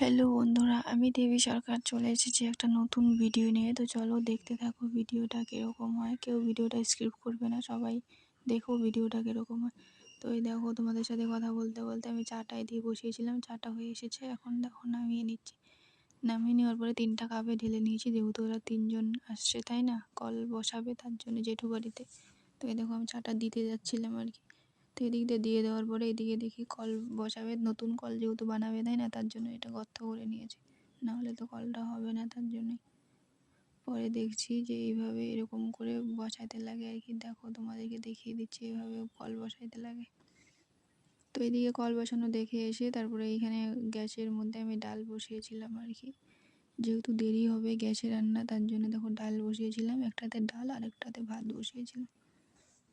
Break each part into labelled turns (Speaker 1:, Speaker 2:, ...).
Speaker 1: Hello বন্ধুরা, আমি দেবী সরকার চলে এসেছি একটা নতুন ভিডিও নিয়ে। তো চলো দেখতে থাকো ভিডিওটা কীরকম হয়। কেউ ভিডিওটা স্ক্রিপ্ট করবে না, সবাই দেখো ভিডিওটা কীরকম হয়। তো এই দেখো, তোমাদের সাথে কথা বলতে বলতে আমি চাটাই দিয়ে বসিয়েছিলাম, চাটা হয়ে এসেছে। এখন দেখো নামিয়ে নিচ্ছি। নামিয়ে নেওয়ার পরে তিনটা কাপে ঢেলে নিয়েছি, যেহেতু ওরা তিনজন আসছে, তাই না? কল বসাবে তার জন্য জেঠু বাড়িতে তো এই দেখো আমি চাটা দিতে যাচ্ছিলাম আর কি। তো এদিক দিয়ে দিয়ে দেওয়ার পরে এদিকে দেখি কল বসাবে, নতুন কল যেহেতু বানাবে, তাই না? তার জন্য এটা গর্ত করে নিয়েছে। নাহলে তো কলটা হবে না তার জন্যই পরে দেখছি যে এইভাবে এরকম করে বসাইতে লাগে আর কি। দেখো, তোমাদেরকে দেখিয়ে দিচ্ছি এইভাবে কল বসাইতে লাগে। তো এদিকে কল বসানো দেখে এসে তারপরে এইখানে গ্যাসের মধ্যে আমি ডাল বসিয়েছিলাম আর কি। যেহেতু দেরি হবে গ্যাসে রান্না, তার জন্য দেখো ডাল বসিয়েছিলাম। একটাতে ডাল আর একটাতে ভাত বসিয়েছিলাম।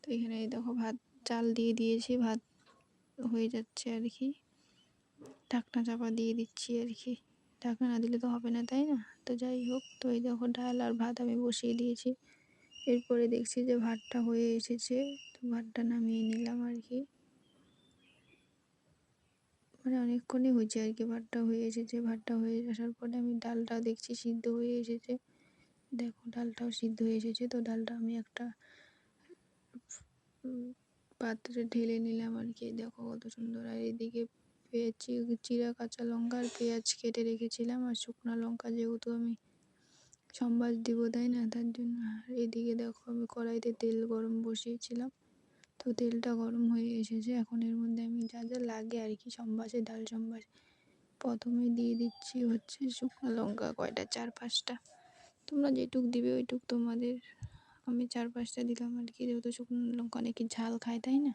Speaker 1: তো এখানে দেখো ভাত চাল দিয়ে দিয়েছি, ভাত হয়ে যাচ্ছে আর কি। ঢাকনা চাপা দিয়ে দিচ্ছি আর কি। ঢাকনা না দিলে তো হবে না, তাই না? তো যাই হোক, তো এই দেখো ডাল আর ভাত আমি বসিয়ে দিয়েছি। এরপরে দেখছি যে ভাতটা হয়ে এসেছে, তো ভাতটা নামিয়ে নিলাম আর কি। মানে অনেকক্ষণই হয়েছে আর কি ভাতটা হয়ে এসেছে। ভাতটা হয়ে আসার পরে আমি ডালটা দেখছি সিদ্ধ হয়ে এসেছে। দেখো, ডালটাও সিদ্ধ হয়ে এসেছে। তো ডালটা আমি একটা পাত্রে ঢেলে নিলাম আর কি। দেখো কত সুন্দর। আর এদিকে পেঁয়াজ চিরা কাঁচা লঙ্কা আর পেঁয়াজ কেটে রেখেছিলাম আর শুকনো লঙ্কা যেহেতু আমি সম্বাস দিব, তাই না? তার জন্য। আর এদিকে দেখো আমি কড়াইতে তেল গরম বসিয়েছিলাম। তো তেলটা গরম হয়ে এসেছে। এখন এর মধ্যে আমি যা যা লাগে আর কি, সম্বাসে ডাল সম্বাস। প্রথমে দিয়ে দিচ্ছি হচ্ছে শুকনো লঙ্কা কয়টা? চার পাঁচটা। তোমরা যেটুক দিবে ওইটুক তোমাদের আমি চার পাঁচটা দিলাম আর কি, যেহেতু শুকনো লঙ্কা অনেকে ঝাল খায়, তাই না?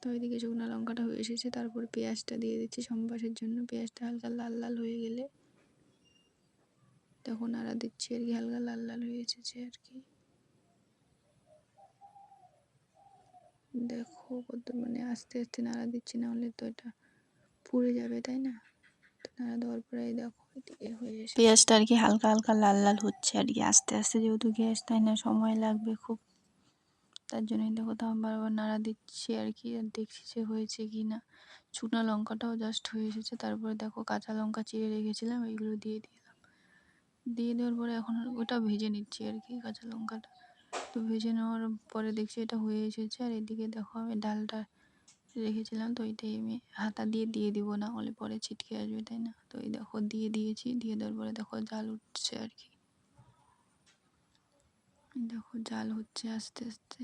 Speaker 1: তো ওইদিকে শুকনো লঙ্কাটা হয়ে এসেছে, তারপর পেঁয়াজটা দিয়ে দিচ্ছি সম্বাসের জন্য। পেঁয়াজটা হালকা লাল লাল হয়ে গেলে তখন আড়া দিচ্ছি আর কি, হালকা লাল লাল হয়ে এসেছে আর কি। দেখো কত মানে আস্তে আস্তে নাড়া দিচ্ছি না হলে তো এটা পুড়ে যাবে, তাই না? নাড়া দেওয়ার পরে দেখো, এদিকে পেঁয়াজটা আর কি হালকা হালকা লাল লাল হচ্ছে আর কি, আস্তে আস্তে যেহেতু গ্যাস, তাই না সময় লাগবে খুব। তার জন্যই দেখো তো বারবার নাড়া দিচ্ছি আর কি, আর দেখছি যে হয়েছে কি না। শুকনো লঙ্কাটাও জাস্ট হয়ে এসেছে, তারপরে দেখো কাঁচা লঙ্কা চিড়ে রেখেছিলাম, এইগুলো দিয়ে দিলাম। দিয়ে দেওয়ার পরে এখন ওটা ভেজে নিচ্ছি আর কি, কাঁচা লঙ্কাটা। তো ভেজে নেওয়ার পরে দেখছি এটা হয়ে এসেছে, আর এদিকে দেখো আমি ডালটা রেখেছিলাম, তো এটাই আমি হাতা দিয়ে দিয়ে দিব না, হলে পরে ছিটকে আসবে, তাই না? তো এই দেখো, দিয়ে দিয়েছি, দিয়ে দেওয়ার পরে দেখো জাল উঠছে আর কি। দেখো, জাল হচ্ছে আস্তে আস্তে।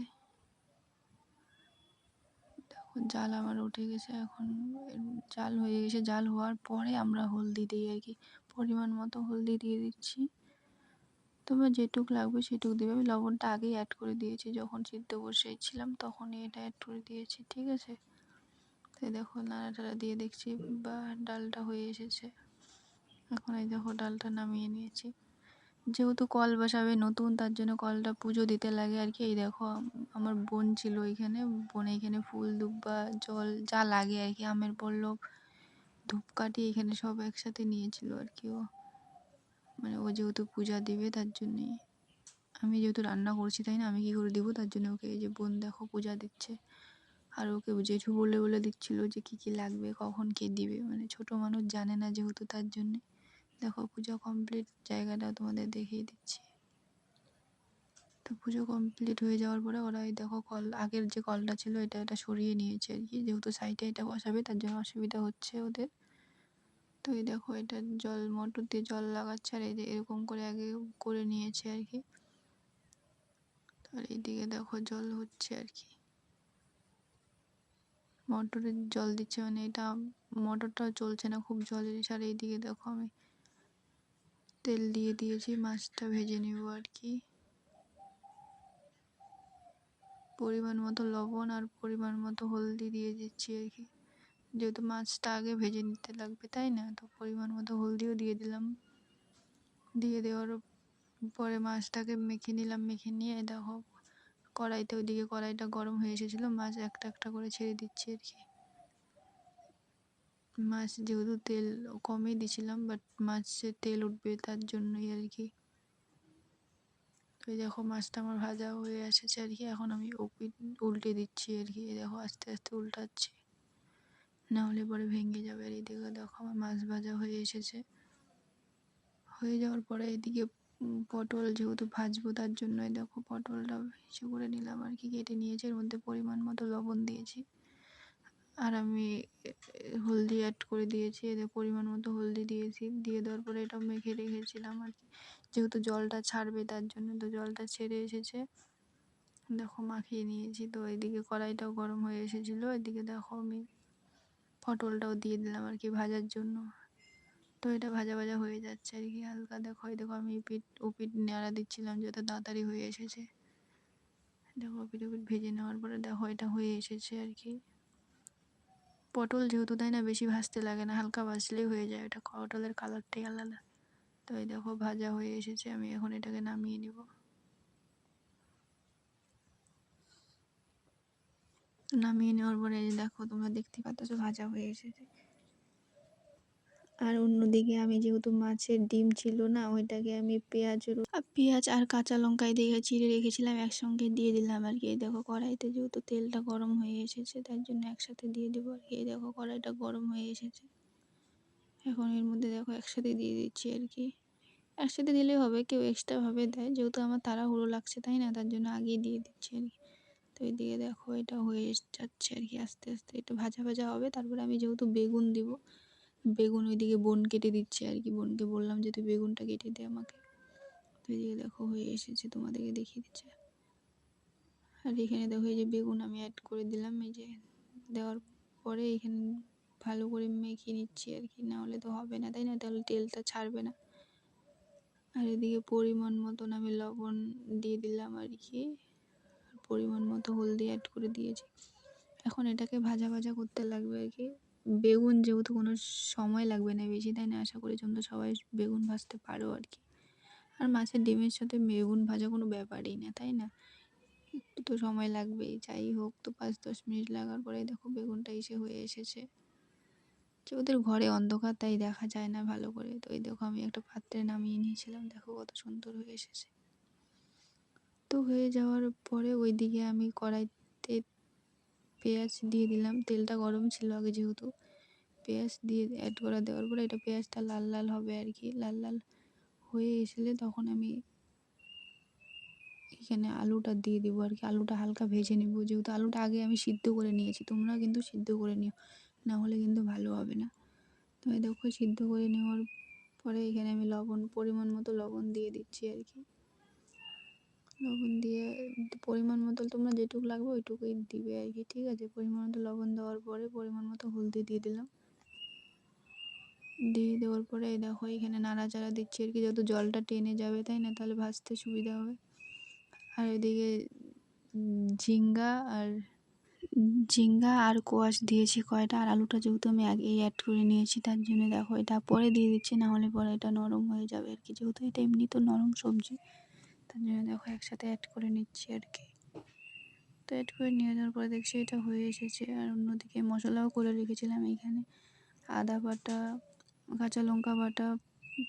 Speaker 1: দেখো, জাল আমার উঠে গেছে, এখন জাল হয়ে গেছে, জাল হওয়ার পরে আমরা হলদি দিই আর কি। পরিমাণ মতো হলদি দিয়ে দিচ্ছি। তোমরা যেটুক লাগবে সেটুক দেবে। আমি লবণটা আগেই অ্যাড করে দিয়েছি, যখন সিদ্ধ বসিয়েছিলাম তখনই এটা অ্যাড করে দিয়েছি, ঠিক আছে? তাই দেখো নাড়া নাড়াটাড়া দিয়ে দেখছি, বা ডালটা হয়ে এসেছে। এখন এই দেখো ডালটা নামিয়ে নিয়েছি। যেহেতু কল বসাবে নতুন, তার জন্য কলটা পুজো দিতে লাগে আর কি। এই দেখো আমার বোন ছিল এখানে, বোন এখানে ফুল দুব্বা জল যা লাগে আর কি, আমের পল্লব ধূপকাঠি এখানে সব একসাথে নিয়েছিল আর কি ও। মানে ও যেহেতু পূজা দিবে, তার জন্যে আমি যেহেতু রান্না করছি, তাই না? আমি কী করে দিব? তার জন্য ওকে এই যে বোন দেখো পূজা দিচ্ছে। আর ওকে জেঠু বলে বলে দিচ্ছিল যে কী কী লাগবে, কখন কে দিবে। মানে ছোট মানুষ জানে না যেহেতু তার জন্যে। দেখো, পুজো কমপ্লিট জায়গাটা তোমাদের দেখিয়ে দিচ্ছি। তো পুজো কমপ্লিট হয়ে যাওয়ার পরে ওরা এই দেখো কল, আগের যে কলটা ছিল এটা এটা সরিয়ে নিয়েছে আর কি। যেহেতু সাইডে এটা বসাবে, তার জন্য অসুবিধা হচ্ছে ওদের। তো এই দেখো, এটা জল, মোটর দিয়ে জল লাগাচ্ছে আর এই যে এরকম করে আগে করে নিয়েছে আর কি। আর এইদিকে দেখো জল হচ্ছে আর কি। মোটরের জল দিচ্ছে মানে এটা মোটরটাও চলছে না খুব জলের আর এইদিকে দেখো আমি তেল দিয়ে দিয়েছি, মাছটা ভেজে নেব আর কি। পরিমাণ মতো লবণ আর পরিমাণ মতো হলদি দিয়ে দিচ্ছি আর কি। যেহেতু মাছটা আগে ভেজে নিতে লাগবে, তাই না? তো পরিমাণ মতো হলদিও দিয়ে দিলাম। দিয়ে দেওয়ার পরে মাছটাকে মেখে নিলাম, মেখে নিয়ে দেখো কড়াইতে ওইদিকে কড়াইটা গরম হয়ে এসেছিল, মাছ একটা একটা করে ছেড়ে দিচ্ছি আর কি। মাছ যেহেতু তেল কমই দিছিলাম বাট মাছে তেল উঠবে তার জন্যই আর কি। তো দেখো মাছটা আমার ভাজা হয়ে এসেছে আর কি, এখন আমি উল্টে দিচ্ছি আর কি দেখো আস্তে আস্তে উল্টাচ্ছি। না হলে পরে ভেঙে যাবে আর এদিকে দেখো আমার মাছ ভাজা হয়ে এসেছে। হয়ে যাওয়ার পরে এদিকে পটল যেহেতু ভাজবো, তার জন্য এই দেখো পটলটা হিসু করে নিলাম আর কি, কেটে নিয়েছি। এর মধ্যে পরিমাণ মতো লবণ দিয়েছি। আর আমি হলদি অ্যাড করে দিয়েছি এদের পরিমাণ মতো হলদি দিয়েছি। দিয়ে দেওয়ার পরে এটা মেখে রেখেছিলাম আর কি। যেহেতু জলটা ছাড়বে, তার জন্য তো জলটা ছেড়ে এসেছে। দেখো মাখিয়ে নিয়েছি, তো এদিকে কড়াইটাও গরম হয়ে এসেছিল। এদিকে দেখো আমি পটলটাও দিয়ে দিলাম আর কি ভাজার জন্য। তো এটা ভাজা ভাজা হয়ে যাচ্ছে আর কি। হালকা দেখো, এই দেখো আমি পিঠ, উপিট নাড়া দিচ্ছিলাম যাতে তাড়াতাড়ি হয়ে এসেছে। দেখো উপিট উপিট ভেজে নেওয়ার পরে দেখো এটা হয়ে এসেছে আর কি। পটল যেহেতু তাই না, বেশি ভাজতে লাগে না, হালকা ভাজলেই হয়ে যায় এটা। পটলের কালারটাই আলাদা। তো এই দেখো ভাজা হয়ে এসেছে, আমি এখন এটাকে নামিয়ে নিব। নামিয়ে নেওয়ার পরে দেখো তোমরা দেখতে পাচ্ছ ভাজা হয়ে এসেছে। আর অন্যদিকে আমি যেহেতু মাছের ডিম ছিল না, ওইটাকে আমি পেঁয়াজ পেঁয়াজ আর কাঁচা লঙ্কা দিয়ে চিড়ে রেখেছিলাম, একসঙ্গে দিয়ে দিলাম আর কি। দেখো কড়াইতে যেহেতু তেলটা গরম হয়ে এসেছে, তার জন্য একসাথে দিয়ে দেবো আর কি। দেখো কড়াইটা গরম হয়ে এসেছে। এখন এর মধ্যে দেখো একসাথে দিয়ে দিচ্ছি আর কি। একসাথে দিলেই হবে, কেউ এক্সট্রাভাবে দেয়, যেহেতু আমার তাড়াহুড়ো লাগছে, তাই না? তার জন্য আগেই দিয়ে দিচ্ছি আর কি। তো এদিকে দেখো এটা হয়ে যাচ্ছে আর কি, আস্তে আস্তে। একটু ভাজা ভাজা হবে, তারপরে আমি যেহেতু বেগুন দিব বেগুন ওইদিকে বোন কেটে দিচ্ছে আর কি। বোনকে বললাম যে, তুই বেগুনটা কেটে দে আমাকে। তো এদিকে দেখো হয়ে এসেছে, তোমাদেরকে দেখিয়ে দিচ্ছে। আর এখানে দেখো এই যে বেগুন আমি অ্যাড করে দিলাম, এই যে দেওয়ার পরে এখানে ভালো করে মেখে নিচ্ছি আর কি। না হলে তো হবে না, তাই না? তাহলে তেলটা ছাড়বে না। আর এদিকে পরিমাণ মতন আমি লবণ দিয়ে দিলাম আর কি। পরিমাণ মতো হলদি অ্যাড করে দিয়েছি। এখন এটাকে ভাজা ভাজা করতে লাগবে আর কি। বেগুন যেহেতু কোনো সময় লাগবে না বেশি, তাই না? আশা করি তোমরা সবাই বেগুন ভাজতে পারো আর কি। আর মাছের ডিমের সাথে বেগুন ভাজা কোনো ব্যাপারই না, তাই না? একটু তো সময় লাগবেই, যাই হোক, তো পাঁচ দশ মিনিট লাগার পরে দেখো বেগুনটা এসে হয়ে এসেছে। যে ওদের ঘরে অন্ধকার, তাই দেখা যায় না ভালো করে। তো এই দেখো আমি একটা পাত্রে নামিয়ে নিয়েছিলাম, দেখো কত সুন্দর হয়ে এসেছে। তো হয়ে যাওয়ার পরে ওইদিকে আমি কড়াইতে পেঁয়াজ দিয়ে দিলাম। তেলটা গরম ছিল আগে যেহেতু। পেঁয়াজ দিয়ে অ্যাড করা দেওয়ার পরে এটা পেঁয়াজটা লাল লাল হবে আর কি। লাল লাল হয়ে এসলে তখন আমি এখানে আলুটা দিয়ে দেবো আর কি। আলুটা হালকা ভেজে নেব। যেহেতু আলুটা আগে আমি সিদ্ধ করে নিয়েছি, তোমরা কিন্তু সিদ্ধ করে নিও। না হলে কিন্তু ভালো হবে না। তো দেখো সিদ্ধ করে নেওয়ার পরে এখানে আমি লবণ, পরিমাণ মতো লবণ দিয়ে দিচ্ছি আর কি। লবণ দিয়ে, পরিমাণ মতো তোমরা যেটুকু লাগবে ওইটুকুই দিবে আর কি, ঠিক আছে? পরিমাণ মতো লবণ দেওয়ার পরে পরিমাণ মতো হলদি দিয়ে দিলাম। দিয়ে দেওয়ার পরে এই দেখো এখানে নাড়াচাড়া দিচ্ছি আর কি, যত জলটা টেনে যাবে তাই না, তাহলে ভাজতে সুবিধা হবে। আর এদিকে ঝিঙ্গা আর ঝিঙ্গা আর কোয়াশ দিয়েছি কয়টা, আর আলুটা যেহেতু আমি আগেই অ্যাড করে নিয়েছি, তার জন্য দেখো এটা পরে দিয়ে দিচ্ছি, না হলে পরে এটা নরম হয়ে যাবে আর কি, যেহেতু এটা এমনি তো নরম সবজি। তার জন্য দেখো একসাথে অ্যাড করে নিচ্ছি আর কি তো অ্যাড করে নিয়ে যাওয়ার পরে দেখছি এটা হয়ে এসেছে। আর অন্যদিকে মশলাও করে রেখেছিলাম এখানে। আদা বাটা, কাঁচা লঙ্কা বাটা,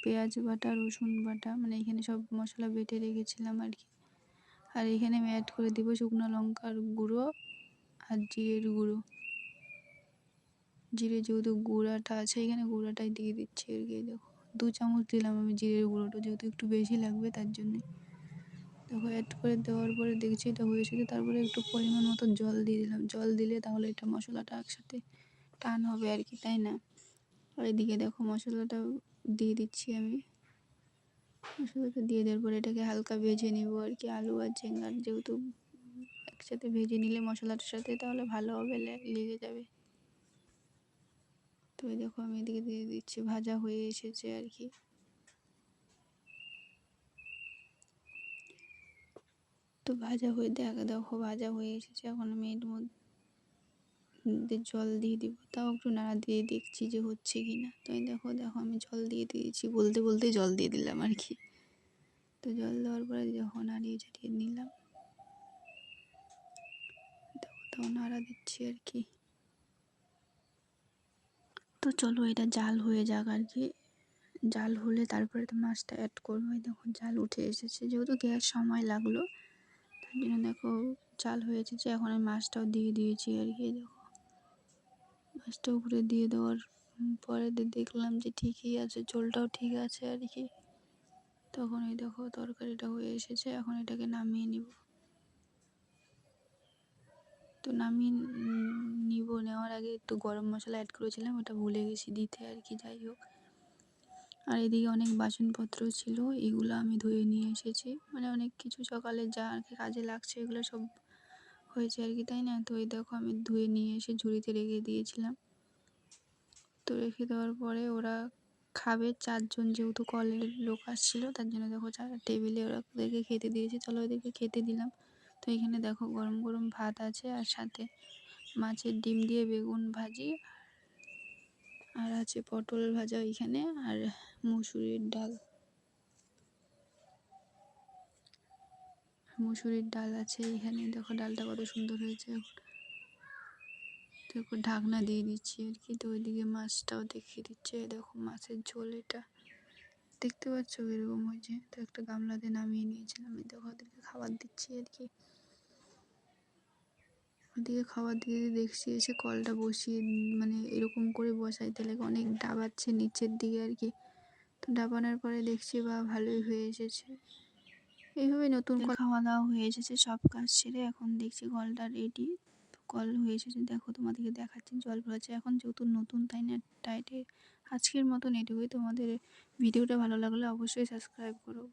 Speaker 1: পেঁয়াজ বাটা, রসুন বাটা মানে এখানে সব মশলা বেটে রেখেছিলাম আর কি আর এখানে আমি অ্যাড করে দিব শুকনো লঙ্কার গুঁড়ো আর জিরের গুঁড়ো। জিরে যেহেতু গুঁড়াটা আছে, এখানে গুঁড়াটাই দিয়ে দিচ্ছি আর কি দেখো। দু চামচ দিলাম আমি জিরের গুঁড়োটা, যেহেতু একটু বেশি লাগবে তার জন্যে। দেখো অ্যাড করে দেওয়ার পরে দেখছি এটা হয়ে এসেছে তারপরে একটু পরিমাণ মতো জল দিয়ে দিলাম। জল দিলে তাহলে এটা মশলাটা একসাথে টান হবে আর কি, তাই না? আর এদিকে দেখো, মশলাটা দিয়ে দিচ্ছি আমি। মশলাটা দিয়ে দেওয়ার পরে এটাকে হালকা ভেজে নিব আর কি, আলু আর ঝিঙ্গার যেহেতু একসাথে ভেজে নিলে মশলাটার সাথে তাহলে ভালো হবে লেগে যাবে। তো দেখো, আমি এদিকে দিয়ে দিচ্ছি, ভাজা হয়ে এসেছে আর কি। তো ভাজা হয়ে, দেখা, দেখো ভাজা হয়ে এসেছে। এখন আমি এর মধ্যে জল দিয়ে দিব। তাও একটু নাড়া দিয়ে দেখছি যে হচ্ছে কি না তো দেখো দেখো আমি জল দিয়ে দিয়েছি। বলতে বলতে জল দিয়ে দিলাম আর কি। তো জল দেওয়ার পরে যখন নাড়িয়ে চাড়িয়ে নিলাম। দেখো নাড়া দিচ্ছি আর কি। তো চলো, এটা জাল হয়ে যাক আর কি। জাল হলে তারপরে তো মাছটা অ্যাড করব। দেখো, জাল উঠে এসেছে। যেহেতু গ্যাস সময় লাগল জন্য দেখো চাল হয়ে এসেছে এখন আমি মাছটাও দিয়ে দিয়েছি আর কি, দেখো। মাছটা উপরে দিয়ে দেওয়ার পরে দেখলাম যে ঠিকই আছে, ঝোলটাও ঠিক আছে আর কি। তখন এই দেখো তরকারিটা হয়ে এসেছে, এখন এটাকে নামিয়ে নিব। তো নামিয়ে নিব, নেওয়ার আগে একটু গরম মশলা অ্যাড করেছিলাম, ওটা ভুলে গেছি দিতে আর কি, যাই হোক। আর এদিকে অনেক বাসনপত্র ছিল, এগুলো আমি ধুয়ে নিয়ে এসেছি। মানে অনেক কিছু সকালে যা আর কি কাজে লাগছে এগুলো সব হয়েছে আর কি, তাই না? তো এই দেখো আমি ধুয়ে নিয়ে এসে ঝুড়িতে রেখে দিয়েছিলাম। তো রেখে দেওয়ার পরে ওরা খাবে, চারজন যেহেতু কলের লোক আসছিল, তার জন্য দেখো চা টেবিলে ওরা ওদেরকে খেতে দিয়েছে। চলো ওদেরকে খেতে দিলাম। তো এখানে দেখো গরম গরম ভাত আছে আর সাথে মাছের ডিম দিয়ে বেগুন ভাজি আর আছে পটল ভাজা ওইখানে আর মুসুরির ডাল। মুসুরির ডাল আছে এখানে। দেখো ডালটা কত সুন্দর হয়েছে। দেখো ঢাকনা দিয়ে দিচ্ছি আর কি। তো ওইদিকে মাছটাও দেখিয়ে দিচ্ছে। দেখো মাছের ঝোল এটা। দেখতে পাচ্ছ এরকম হয়েছে? তো একটা গামলাতে নামিয়ে নিয়েছিলাম। এই দেখো ওদেরকে খাবার দিচ্ছি আর কি। ওদিকে খাবার দিয়ে দেখছি এসে কলটা বসিয়ে মানে এরকম করে বসাই। লাগে অনেক ডাবাচ্ছে নিচের দিকে আর কি। তো ডাবানোর পরে দেখছি বা ভালোই হয়ে এসেছে। এইভাবে নতুন কল খাওয়া দাওয়া হয়ে এসেছে সব কাজ সেরে এখন দেখছি কলটা রেডি কল হয়ে এসেছে। দেখো তোমাদেরকে দেখাচ্ছি জল ভরেছে। এখন যেহেতু নতুন তাই না? টাইটে আজকের মতন এটুকুই। তোমাদের ভিডিওটা ভালো লাগলে অবশ্যই সাবস্ক্রাইব করো।